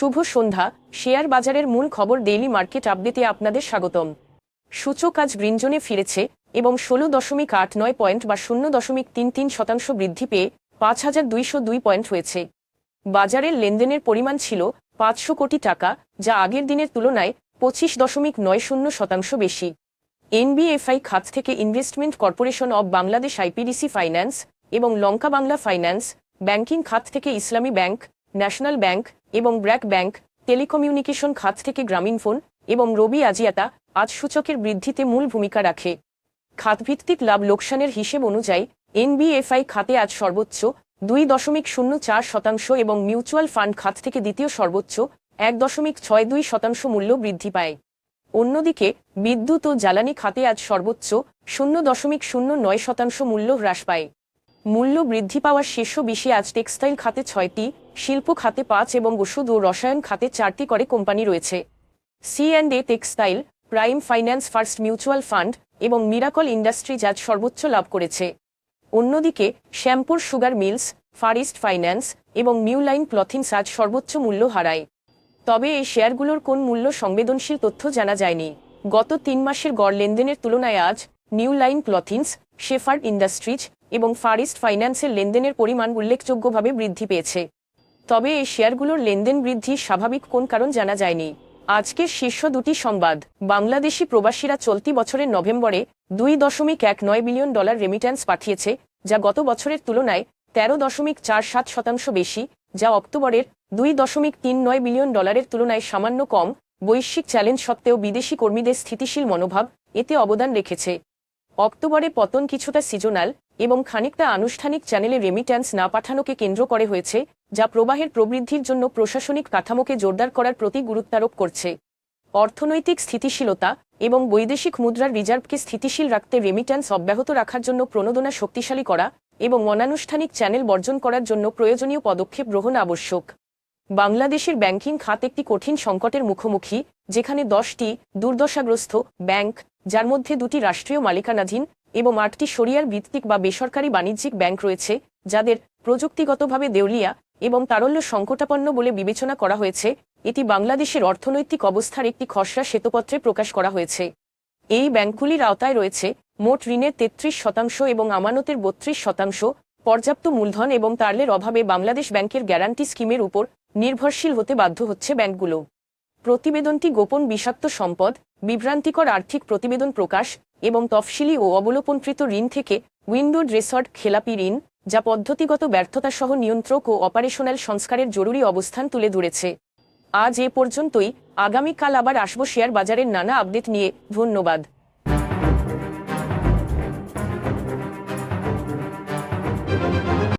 শুভ সন্ধ্যা, share বাজারের মূল খবর ডেইলি মার্কেট আপডেটে আপনাদের স্বাগতম। সূচক আজ গ্রিনজোনে ফিরেছে এবং ষোলো দশমিক আট নয় পয়েন্ট বা শূন্য দশমিক তিন তিন শতাংশ বৃদ্ধি পেয়ে পাঁচ হাজার দুইশো দুই পয়েন্ট হয়েছে। বাজারের লেনদেনের পরিমাণ ছিল পাঁচশো কোটি টাকা, যা আগের দিনের তুলনায় পঁচিশ দশমিক নয় শূন্য শতাংশ বেশি। এনবিএফআই খাত থেকে investment corporation of Bangladesh IPDC finance এবং লঙ্কা বাংলা ফাইন্যান্স ব্যাংকিং খাত থেকে ইসলামী ব্যাংক ন্যাশনাল ব্যাংক এবং ব্র্যাক ব্যাংক, টেলিকমিউনিকেশন খাত থেকে গ্রামীণফোন এবং রবি আজিয়াতা আজ সূচকের বৃদ্ধিতে মূল ভূমিকা রাখে। খাতভিত্তিক লাভ লোকসানের হিসেব অনুযায়ী, এনবিএফআই খাতে আজ সর্বোচ্চ দুই দশমিক শূন্য চার শতাংশ এবং মিউচুয়াল ফান্ড খাত থেকে দ্বিতীয় সর্বোচ্চ এক দশমিক ছয় দুই শতাংশ মূল্য বৃদ্ধি পায়। অন্যদিকে, বিদ্যুৎ ও জ্বালানি খাতে আজ সর্বোচ্চ শূন্য দশমিক শূন্য নয় শতাংশ মূল্য হ্রাস পায়। মূল্য বৃদ্ধি পাওয়ার শীর্ষ বিষয়ে আজ টেক্সটাইল খাতে ছয়টি শিল্প খাতে পাঁচ এবং ওষুধ ও রসায়ন খাতে চারটি করে কোম্পানি রয়েছে। C and A textile, prime finance first mutual fund এবং মিরাকল ইন্ডাস্ট্রিজ আজ সর্বোচ্চ লাভ করেছে। অন্যদিকে, শ্যাম্পুর সুগার মিলস ফারিস্ট ফাইন্যান্স এবং নিউলাইন ক্লথিংস আজ সর্বোচ্চ মূল্য হারায়। তবে এই শেয়ারগুলোর কোন মূল্য সংবেদনশীল তথ্য জানা যায়নি। গত তিন মাসের গড় লেনদেনের তুলনায় আজ new line clothings shepherd industries এবং ফারিস্ট ফাইন্যান্সের লেনদেনের পরিমাণ উল্লেখযোগ্যভাবে বৃদ্ধি পেয়েছে। তবে এই শেয়ারগুলোর লেনদেন বৃদ্ধি স্বাভাবিক কোন কারণ জানা যায়নি। আজকের শীর্ষ দুটি সংবাদ। বাংলাদেশি প্রবাসীরা চলতি বছরের নভেম্বরে দুই দশমিক এক নয় বিলিয়ন ডলার রেমিট্যান্স পাঠিয়েছে, যা গত বছরের তুলনায় তেরো দশমিক চার সাত শতাংশ বেশি, যা অক্টোবরের দুই দশমিক তিন নয় বিলিয়ন ডলারের তুলনায় সামান্য কম, বৈশ্বিক চ্যালেঞ্জ সত্ত্বেও বিদেশি কর্মীদের স্থিতিশীল মনোভাব এতে অবদান রেখেছে। অক্টোবরে পতন কিছুটা সিজনাল এবং খানিকটা আনুষ্ঠানিক চ্যানেলে রেমিট্যান্স না পাঠানোকে কেন্দ্র করে হয়েছে যা প্রবাহের প্রবৃদ্ধির জন্য প্রশাসনিক কাঠামোকে জোরদার করার প্রতি গুরুত্বারোপ করছে। অর্থনৈতিক স্থিতিশীলতা এবং বৈদেশিক মুদ্রার রিজার্ভকে স্থিতিশীল রাখতে রেমিট্যান্স অব্যাহত রাখার জন্য প্রণোদনা শক্তিশালী করা এবং অনানুষ্ঠানিক চ্যানেল বর্জন করার জন্য প্রয়োজনীয় পদক্ষেপ গ্রহণ আবশ্যক। বাংলাদেশের ব্যাংকিং খাত একটি কঠিন সংকটের মুখোমুখি, যেখানে দশটি দুর্দশাগ্রস্ত ব্যাংক যার মধ্যে দুটি রাষ্ট্রীয় মালিকানাধীন এবং আটটি শরিয়ার ভিত্তিক বা বেসরকারি বাণিজ্যিক ব্যাংক রয়েছে, যাদের প্রযুক্তিগতভাবে দেউলিয়া এবং তারল্য সংকটাপন্ন বলে বিবেচনা করা হয়েছে, এটি বাংলাদেশের অর্থনৈতিক অবস্থার একটি খসড়া শ্বেতপত্রে প্রকাশ করা হয়েছে। এই ব্যাংকগুলির আওতায় রয়েছে মোট ঋণের তেত্রিশ শতাংশ এবং আমানতের বত্রিশ শতাংশ, পর্যাপ্ত মূলধন এবং তারলের অভাবে বাংলাদেশ ব্যাংকের গ্যারান্টি স্কিমের উপর নির্ভরশীল হতে বাধ্য হচ্ছে ব্যাংকগুলো। প্রতিবেদনটি গোপন বিষাক্ত সম্পদ, বিভ্রান্তিকর আর্থিক প্রতিবেদন প্রকাশ এবং তফসিলি ও অবলোপনকৃত ঋণ থেকে উইন্ডোড রেসর্ট খেলাপি ঋণ যা পদ্ধতিগত ব্যর্থতা সহ নিয়ন্ত্রক ও অপারেশনাল সংস্কারের জরুরি অবস্থান তুলে ধরেছে। আজ এ পর্যন্তই। আগামীকাল আবার আসব শেয়ার বাজারের নানা আপডেট নিয়ে। ধন্যবাদ।